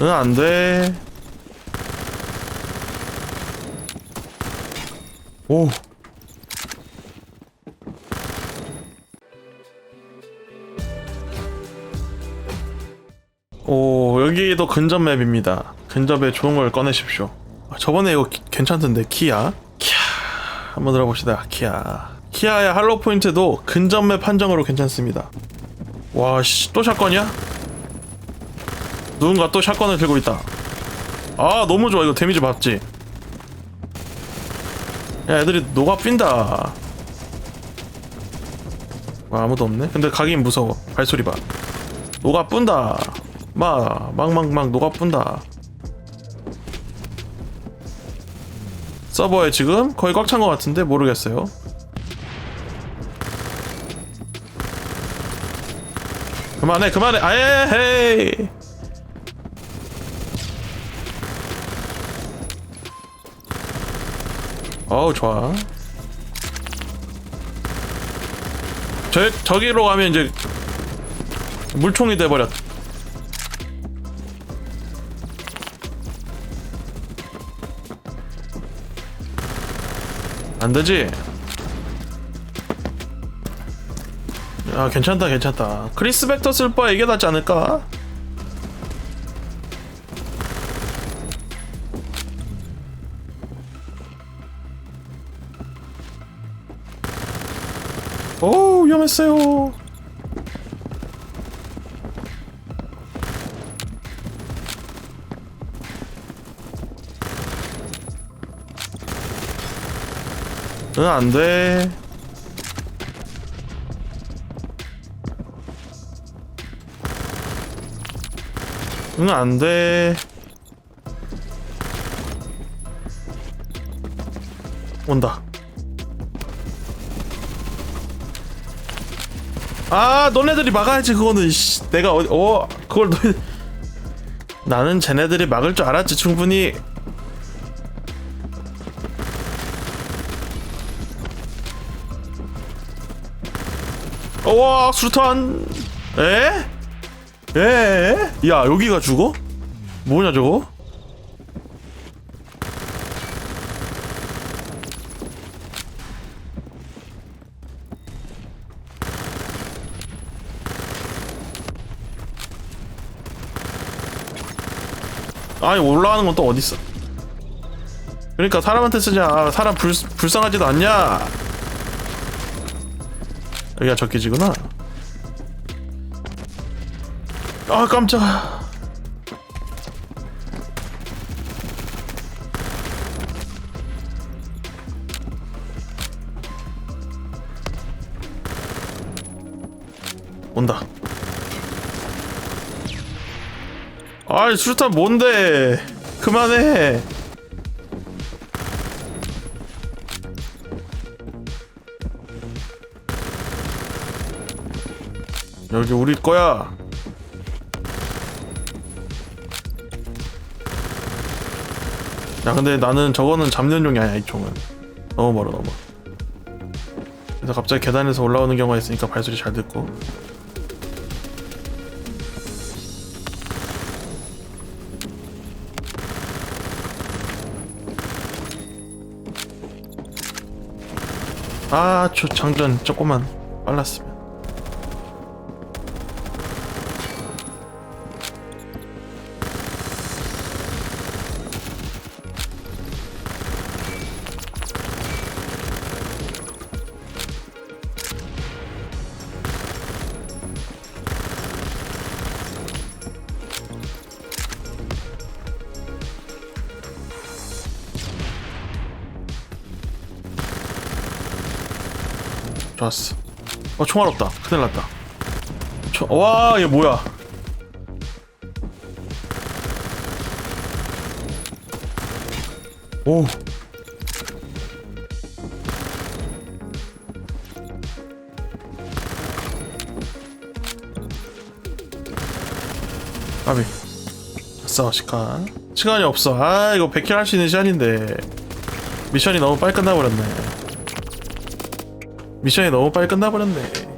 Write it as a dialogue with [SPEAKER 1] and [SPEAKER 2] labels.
[SPEAKER 1] 응, 안 돼. 오. 오, 여기도 근접 맵입니다. 근접에 좋은 걸 꺼내십시오. 아, 저번에 이거 기- 괜찮던데, 키아? 키아. 한번 들어봅시다, 키아. 키아의 할로 포인트도 근접 맵 판정으로 괜찮습니다. 와, 씨, 또 샷건이야? 누군가 또 샷건을 들고 있다. 아, 너무 좋아. 이거 데미지 봤지? 야, 애들이 녹아 삔다. 와, 아무도 없네? 근데 가긴 무서워. 발소리 봐. 녹아 뿜다. 막, 막막막 녹아 뿜다. 서버에 지금 거의 꽉 찬 것 같은데 모르겠어요. 그만해, 그만해. 아예, 헤이. 어우 좋아. 저 저기로 가면 이제 물총이 돼버렸. 안 되지. 아 괜찮다 괜찮다. 크리스 벡터 쓸 바에 이게 낫지 않을까? 오 위험했어요. 응, 안 돼. 응, 안 돼. 온다. 아, 너네들이 막아야지 그거는. 씨, 내가 어디 어 그걸 너희 나는 쟤네들이 막을 줄 알았지 충분히. 와 수류탄 에? 에? 야 여기가 죽어? 뭐냐 저거? 아니 올라가는 건 또 어딨어? 그러니까 사람한테 쓰냐 사람 불, 불쌍하지도 않냐? 여기가 적기지구나. 아 깜짝. 온다 아이 수류탄 뭔데? 그만해. 여기 우리 거야. 야 근데 나는 저거는 잡는 용이 아니야 이 총은. 너무 멀어 너무 그래서 갑자기 계단에서 올라오는 경우가 있으니까 발소리 잘 듣고 아, 저 장전 조금만 빨랐으면. 좋았어. 어, 총알 없다. 큰일 났다. 초... 와, 얘 뭐야? 오. 아비. 아싸, 시간. 시간이 없어. 아, 이거 100킬 할 수 있는 시간인데. 미션이 너무 빨리 끝나버렸네. 미션이 너무 빨리 끝나버렸네.